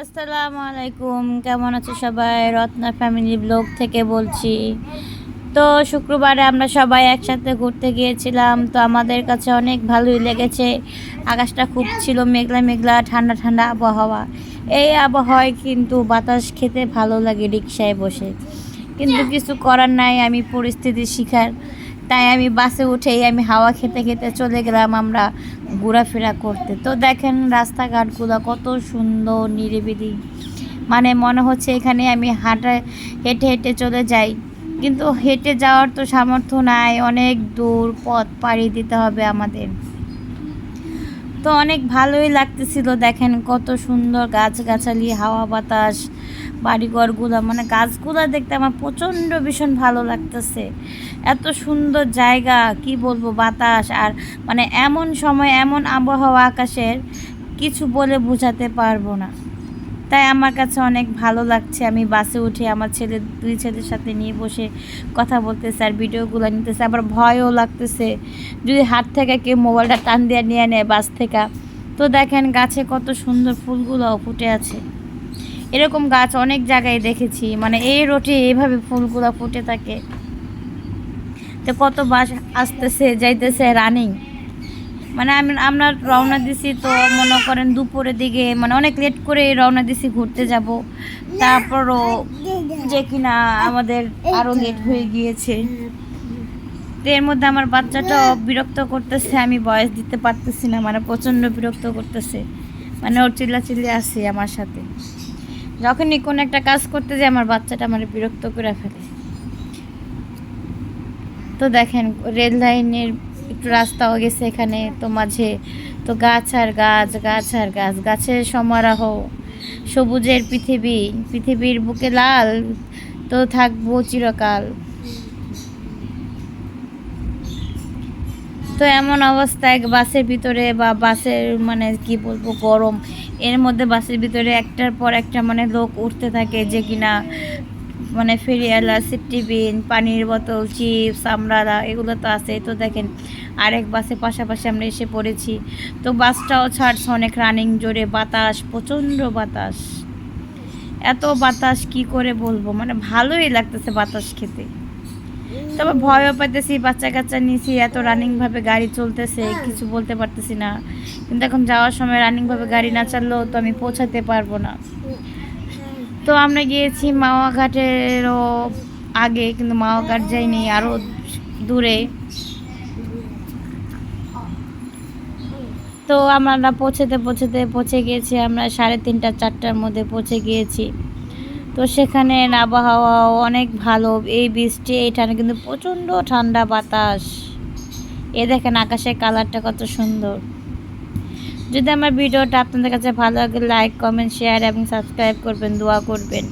আসসালামু আলাইকুম। কেমন আছো সবাই? রত্না ফ্যামিলি ব্লগ থেকে বলছি। তো শুক্রবারে আমরা সবাই একসাথে ঘুরতে গিয়েছিলাম। তো আমাদের কাছে অনেক ভালোই লেগেছে। আকাশটা খুব ছিল মেঘলা মেঘলা, ঠান্ডা ঠান্ডা আবহাওয়া। এই আবহাওয়ায় কিন্তু বাতাস খেতে ভালো লাগে রিক্সায় বসে। কিন্তু কিছু করার নাই, আমি পরিস্থিতির শিকার। তাই আমি বাসে উঠেই আমি হাওয়া খেতে খেতে চলে গেলাম আমরা ঘোরাফেরা করতে। তো দেখেন রাস্তাঘাটগুলো কত সুন্দর, নিরিবিলি। মানে মনে হচ্ছে এখানে আমি হাঁটা, হেঁটে হেঁটে চলে যাই। কিন্তু হেঁটে যাওয়ার তো সামর্থ্য নাই, অনেক দূর পথ পাড়ি দিতে হবে আমাদের। তো অনেক ভালোই লাগতেছিল দেখেন কত সুন্দর গাছগাছালি, হাওয়া বাতাস। বাড়িঘরগুলো মানে গাছগুলো দেখতে আমার প্রচণ্ড ভীষণ ভালো লাগতেছে। এত সুন্দর জায়গা, কি বলব, বাতাস আর মানে এমন সময়, এমন আবহাওয়া আকাশের, কিছু বলে বোঝাতে পারব না। তাই আমার কাছে অনেক ভালো লাগছে। আমি বাসে উঠে আমার ছেলে, দুই ছেলের সাথে নিয়ে বসে কথা বলতেছে আর ভিডিওগুলো নিতেছে। আবার ভয়ও লাগতেছে, যদি হাত থেকে কেউ মোবাইলটা টান দিয়ে নিয়ে নেয় বাস থেকে। তো দেখেন গাছে কত সুন্দর ফুলগুলোও ফুটে আছে। এরকম গাছ অনেক জায়গায় দেখেছি। মানে এই রোটে এভাবে ফুলগুলো ফুটে থাকে। তো কত বাস আসতেছে, যাইতেছে রানিং মানে আমি আমরা রওনা দিছি তো মনে করেন দুপুরের দিকে মানে অনেক লেট করে রওনা দিছি ঘুরতে যাব। তারপরও যে কিনা আমাদের আরও লেট হয়ে গিয়েছে। তো এর মধ্যে আমার বাচ্চাটাও বিরক্ত করতেছে, আমি বয়স দিতে পারতেছি না মানে প্রচণ্ড বিরক্ত করতেছে। মানে ওর চিল্লা চিল্লাচিল্লি আছে আমার সাথে। যখনই কোনো একটা কাজ করতে যাই, আমার বাচ্চাটা আমার বিরক্ত করে ফেলে। তো দেখেন, রেল লাইনের একটু রাস্তাও গেছে এখানে, তো মাঝে তো গাছ আর গাছ গাছ আর গাছ, গাছের সমারোহ, সবুজের পৃথিবী, পৃথিবীর বুকে লাল, তো থাকব চিরকাল। তো এমন অবস্থায় বাসের ভিতরে বা বাসের মানে কি বলব, গরম এর মধ্যে বাসের ভিতরে একটার পর একটা মানে লোক উঠতে থাকে যে কিনা মানে ফেরিয়ালা সিটিবিন পানির বোতল, চিপস আমরারা এগুলো তো আছে তো দেখেন, আরেক বাসে পাশাপাশি আমরা এসে পড়েছি। তো বাসটাও ছাড়ছে অনেক রানিং জোরে। বাতাস, প্রচণ্ড বাতাস। এত বাতাস কি করে বলব? মানে ভালোই লাগতেছে বাতাস খেতে। তবে ভয়ও পাইতেছি বাচ্চা কাচ্চা নিয়েছি এত রানিংভাবে গাড়ি চলতেছে কিছু বলতে পারতেছি না। কিন্তু এখন যাওয়ার সময় রানিংভাবে গাড়ি না চাললেও তো আমি পৌঁছাতে পারব না। তো আমরা গিয়েছি মাওয়া ঘাটেরও আগে কিন্তু মাওয়া ঘাট যাইনি আরও দূরে। তো আমরা পৌঁছতে পৌঁছতে পৌঁছে গিয়েছি আমরা সাড়ে তিনটা চারটার মধ্যে পৌঁছে গিয়েছি। তো সেখানের আবহাওয়া অনেক ভালো। এই বৃষ্টি, এইখানে কিন্তু প্রচণ্ড ঠান্ডা বাতাস। এ দেখেন আকাশের কালারটা কত সুন্দর। যদি আমার ভিডিওটা আপনাদের কাছে ভালো লাগে লাইক কমেন্ট শেয়ার এবং সাবস্ক্রাইব করবেন, দোয়া করবেন।